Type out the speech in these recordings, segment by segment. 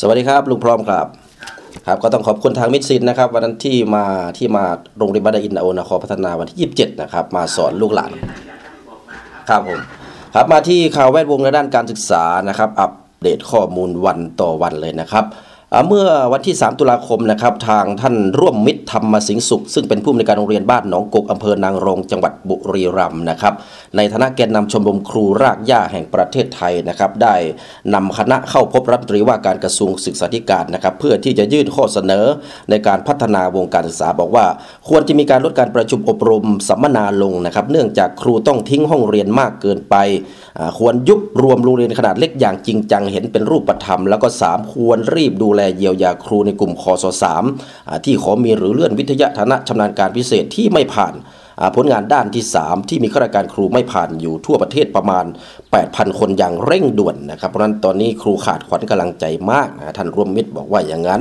สวัสดีครับลุงพร้อมครับครับก็ต้องขอบคุณทางมิตรซินนะครับวันนั้นที่มาที่มาโรงเรียนบ้านอินโอนครพัฒนาวันที่ 27 นะครับ มาสอนลูกหลานครับผมครับมาที่ข่าวแวดวงในด้านการศึกษานะครับ อัปเดตข้อมูลวันต่อวันเลยนะครับ เมื่อวันที่ 3 ตุลาคมนะครับทางท่านร่วมมิตรธรรมสิงสุข ซึ่งเป็นผู้อำนวยการโรงเรียนบ้านหนองกกอำเภอนางรองจังหวัดบุรีรัมย์นะครับในฐานะแกนนำชมรมครูรากหญ้าแห่งประเทศไทยนะครับได้นำคณะเข้าพบรัฐมนตรีว่าการกระทรวงศึกษาธิการนะครับเพื่อที่จะยื่นข้อเสนอในการพัฒนาวงการศึกษาบอกว่า ควรจะมีการลดการประชุมอบรมสัมมนาลงนะครับเนื่องจากครูต้องทิ้งห้องเรียนมากเกินไป ควรยุบรวมโรงเรียนขนาดเล็กอย่างจริงจังเห็นเป็นรูปธรรม แล้วก็ 3 ควรรีบดูแลเยียวยาครูในกลุ่มคอสสามที่ขอมีหรือเลื่อนวิทยาฐานะชำนาญการพิเศษที่ไม่ผ่านผลงานด้านที่ 3 ที่มีข้าราชการครูไม่ผ่านอยู่ทั่วประเทศประมาณ 8,000 คนอย่างเร่งด่วนนะครับเพราะฉะนั้นตอนนี้ครูขาดขวัญกำลังใจมากนะท่านร่วมมิตรบอกว่าอย่างนั้น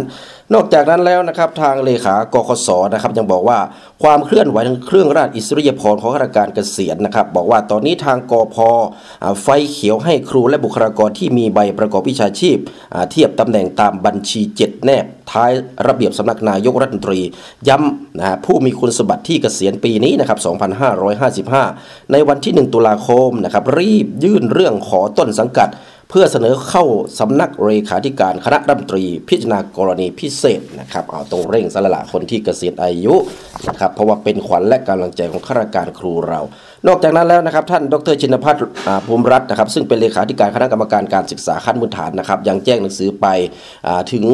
นอกจากนั้นแล้วนะครับทางเลขากคสนะครับยังบอกว่าความเคลื่อนไหวทางเครื่องราชอิสริยาภรณ์ของข้าราชการเกษียณนะครับ บอกว่าตอนนี้ทางกพอไฟเขียวให้ครูและบุคลากรที่มีใบประกอบวิชาชีพ เทียบตำแหน่งตามบัญชี 7 แนบท้ายระเบียบสำนักนายกรัฐมนตรี ย้ำนะฮะผู้มีคุณสมบัติที่เกษียณปีนี้นะครับ 2555 ในวันที่ 1 ตุลาคมนะครับรีบยื่นเรื่องขอต้นสังกัด เพื่อเสนอเข้าสำนักเลขาธิการคณะรัฐมนตรี พิจารณากรณีพิเศษนะครับเอาตรงเร่งสละละคนที่เกษียณอายุนะครับเพราะว่าเป็นขวัญและกำลังใจของข้าราชการครูเรา นอกจากนั้นแล้วนะครับท่านดรชินพัฒน์ภูมิรัตน์นะครับซึ่งเป็นเลขาธิการคณะกรรมการการศึกษาขั้นพื้นฐานนะครับยังแจ้งหนังสือไปอถึง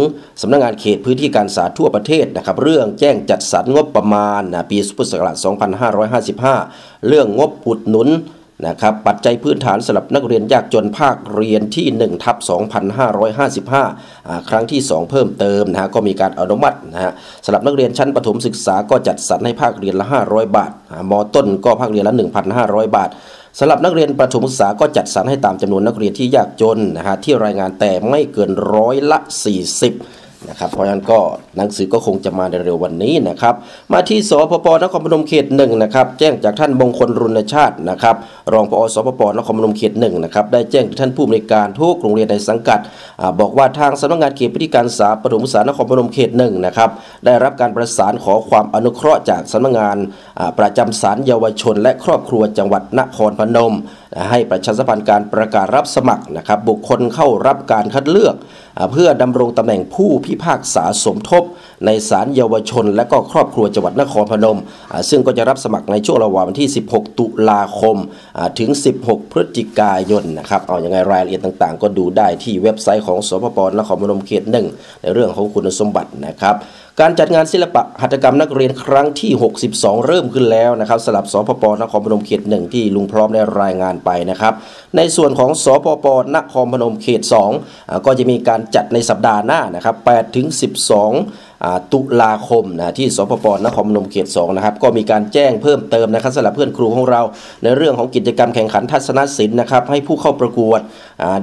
สำนักงานเขตพื้นที่การศึกษาทั่วประเทศนะครับเรื่องแจ้งจัดสรรงบประมาณปีพุทธศักราช2555 เรื่องงบอุดหนุน นะครับปัจจัยพื้นฐานสำหรับนักเรียนยากจนภาคเรียนที่1ทับ2555อ่าครั้งที่ 2 เพิ่มเติมนะฮะก็มีการอนุมัตินะฮะสำหรับนักเรียนชั้นประถมศึกษาก็จัดสรรให้ภาคเรียนละ 500 บาทอ่ามต้นก็ภาคเรียนละ 1,500 บาทสำหรับนักเรียนประถมศึกษาก็จัดสรรให้ตามจำนวนนักเรียนที่ยากจนนะฮะที่รายงานแต่ไม่เกินร้อยละ 40 นะครับ เพราะฉะนั้นก็หนังสือก็คงจะมาในเร็ววันนี้นะครับ มาที่สพปนครพนมเขตหนึ่งนะครับ แจ้งจากท่านมงคลรุณชาตินะครับ รองผอสพปนครพนมเขตหนึ่งนะครับ ได้แจ้งท่านผู้อำนวยการทุกโรงเรียนในสังกัดอาบอกว่าทางสำนักงานเขตพื้นที่การศึกษาปฐมศึกษานครพนมเขตหนึ่งนะครับ ได้รับการประสานขอความอนุเคราะห์จากสำนักงานประจำศาลเยาวชน และครอบครัวจังหวัดนครพนม ให้ประชาสัมพันธ์การประกาศรับสมัครนะครับบุคคลเข้ารับการคัดเลือก เพื่อดำรงตำแหน่งผู้พิพากษาสมทบ ในศาลเยาวชน และก็ครอบครัวจังหวัดนครพนม ซึ่งก็จะรับสมัครในช่วงระหว่างวันที่ 16 ตุลาคมถึง 16 พฤศจิกายนนะครับเอาอย่างไงรายละเอียดต่างๆ ก็ดูได้ที่เว็บไซต์ของสพปนครพนมเขตหนึ่งในเรื่องของคุณสมบัตินะครับ การจัดงานศิลปะหัตถกรรมนักเรียนครั้งที่ 62 เริ่มขึ้นแล้วนะครับสำหรับสพปนครพนมเขตหนึ่งที่ลุงพร้อมได้รายงานไปนะครับในส่วนของสพปนครพนมเขต2อ่าก็จะมีการจัดในสัปดาห์หน้านะครับ8ถึง12 ตุลาคมนะที่สพปนครพนมเขต2นะครับก็มีการแจ้งเพิ่มเติมนะครับสำหรับเพื่อนครูของเรา ในเรื่องของกิจกรรมแข่งขันทัศนศิลป์นะครับให้ผู้เข้าประกวด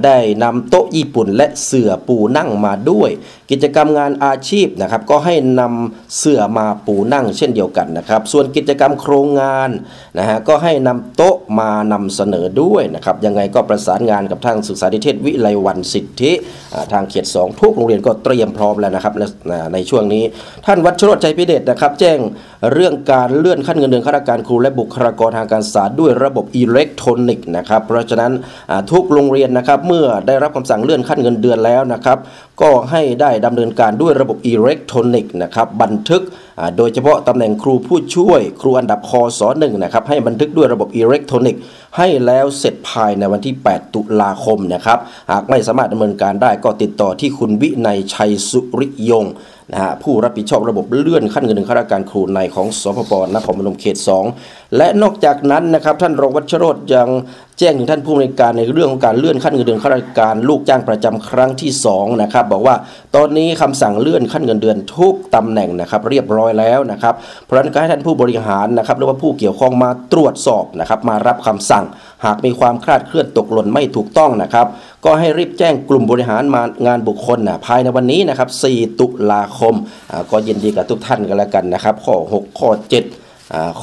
ได้นำโต๊ะญี่ปุ่น และเสื่อปูนั่งมาด้วย กิจกรรมงานอาชีพนะครับก็ให้นำเสื่อมาปูนั่งเช่นเดียวกันนะครับส่วนกิจกรรมโครงงานนะฮะก็ให้นำโต๊ะมานำเสนอด้วยนะครับยังไงก็ประสานงานกับทางศึกษาธิเทศวิไลวันสิทธิทางเขต 2 ทุกโรงเรียนก็เตรียมพร้อมแล้วนะครับในช่วงนี้ ท่านวัชรจน์ใจพิเดชนะครับ แจ้งเรื่องการเลื่อนขั้นเงินเดือนข้าราชการครูและบุคลากรทางการศึกษาด้วยระบบอิเล็กทรอนิกส์นะครับเพราะฉะนั้นทุกโรงเรียนนะครับเมื่อได้รับคำสั่งเลื่อนขั้นเงินเดือนแล้วนะครับก็ให้ได้ดำเนินการด้วยระบบอิเล็กทรอนิกส์นะครับบันทึกโดยเฉพาะตำแหน่งครูผู้ช่วย ครูอันดับคอสหนึ่งนะครับให้บันทึกด้วยระบบอิเล็กทรอนิกส์ให้แล้วเสร็จภายในวันที่ 8 ตุลาคมนะครับหากไม่สามารถดำเนินการได้ก็ติดต่อที่คุณวินัยชัยสุริยง นะฮะผู้รับผิดชอบระบบเลื่อนขั้นเงินเดือนข้าราชการครูในของสพปนครพนมเขต 2 และนอกจากนั้นนะครับท่านรองวัชโรธยัง แจ้งถึงท่านผู้อำนวยการในเรื่องของการเลื่อนขั้นเงินเดือนข้าราชการลูกจ้างประจำครั้งที่2นะครับบอกว่าตอนนี้คำสั่งเลื่อนขั้นเงินเดือนทุกตำแหน่งนะครับเรียบร้อยแล้วนะครับเพราะฉะนั้นก็ให้ท่านผู้บริหารนะครับหรือว่าผู้เกี่ยวข้องมาตรวจสอบนะครับมารับคำสั่ง หากมีความคลาดเคลื่อนตกหล่นไม่ถูกต้องนะครับก็ให้รีบแจ้งกลุ่มบริหารงานงานบุคคลนะภายในวันนี้นะครับ4ตุลาคมก็ยินดีกับทุกท่านกันแล้วกันนะครับข้อ 6 ข้อ 7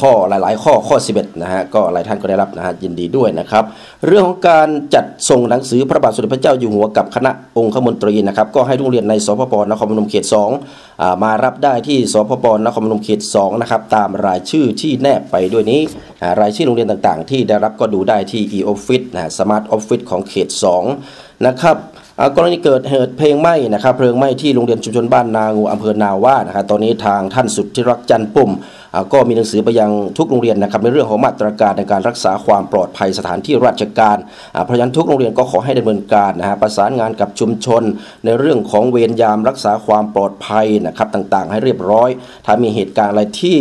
ข้อหลาย ๆ ข้อข้อ 11นะฮะก็หลายท่านก็ได้รับนะฮะยินดีด้วยนะครับ เรื่องของการจัดส่งหนังสือพระบาทสมเด็จพระเจ้าอยู่หัวกับคณะองคมนตรีนะครับก็ให้โรงเรียนในสพปนครพนมเขต2มารับได้ที่สพปนครพนมเขต2นะครับตามรายชื่อที่แนบไปด้วยนี้รายชื่อโรงเรียนต่างๆที่ได้รับก็ดูได้ที่ e-office นะฮะ smart office ของเขต 2 นะครับ กรณีเกิดเหตุเพลิงไหม้นะครับเพลิงไหม้ที่โรงเรียนชุมชนบ้านนางูอำเภอนาว่านะครับตอนนี้ทางท่านสุดที่รักจันปุ่มก็มีหนังสือไปยังทุกโรงเรียนนะครับในเรื่องของมาตรการในการรักษาความปลอดภัยสถานที่ราชการเพราะฉะนั้นทุกโรงเรียนก็ขอให้ดำเนินการนะฮะประสานงานกับชุมชน ในเรื่องของเวรยามรักษาความปลอดภัยนะครับต่างๆ ให้เรียบร้อย ถ้ามีเหตุการณ์อะไรที่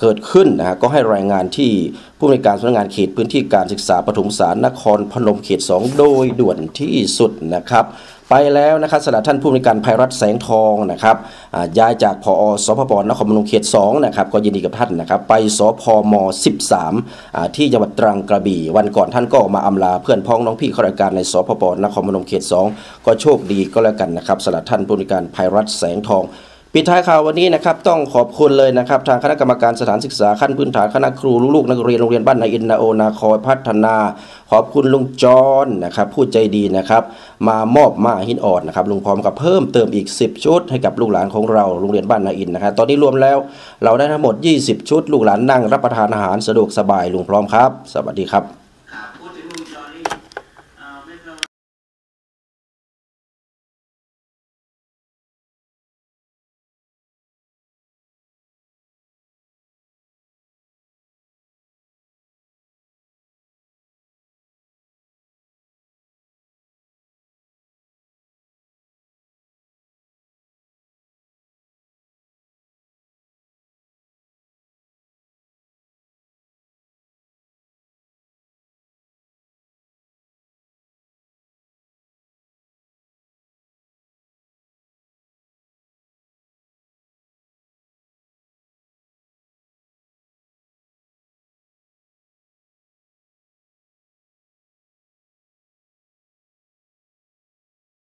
เกิดขึ้นนะฮะก็ให้รายงานที่ผู้ในวยการสำนักงานเขตพื้นที่การศึกษาปฐมสารนครพนมเขต 2 โดยด่วนที่สุดนะครับไปแล้วนะครับสำหรับท่านผู้ในวยการภัยรัฐแสงทองนะครับย้ายจากพอสพปนครพนมเขต2นะครับก็ยินดีกับท่านนะครับไปสพม 13อ่าที่จังหวัดตรังกระบี่ วันก่อนท่านก็มาอำลาเพื่อนพ้องน้องพี่ข้าราชการในสพปนครพนมเขต 2 ก็โชคดีก็แล้วกันนะครับสำหรับท่านผู้ในวยการภัยรัฐแสงทอง ปิดท้ายข่าววันนี้นะครับต้องขอบคุณเลยนะครับทางคณะกรรมการสถานศึกษาขั้นพื้นฐานคณะครูลูกๆนักเรียนโรงเรียนบ้านนาอินนาโอนาคอยพัฒนา ขอบคุณลุงจอนนะครับผู้ใจดีนะครับมามอบมาหินอ่อนนะครับลุงพร้อมกับเพิ่มเติมอีก 10 ชุด ให้กับลูกหลานของเราโรงเรียนบ้านนาอินนะครับตอนนี้รวมแล้วเราได้ทั้งหมด 20 ชุด ลูกหลานนั่งรับประทานอาหารสะดวกสบายลุงพร้อมครับ สวัสดีครับ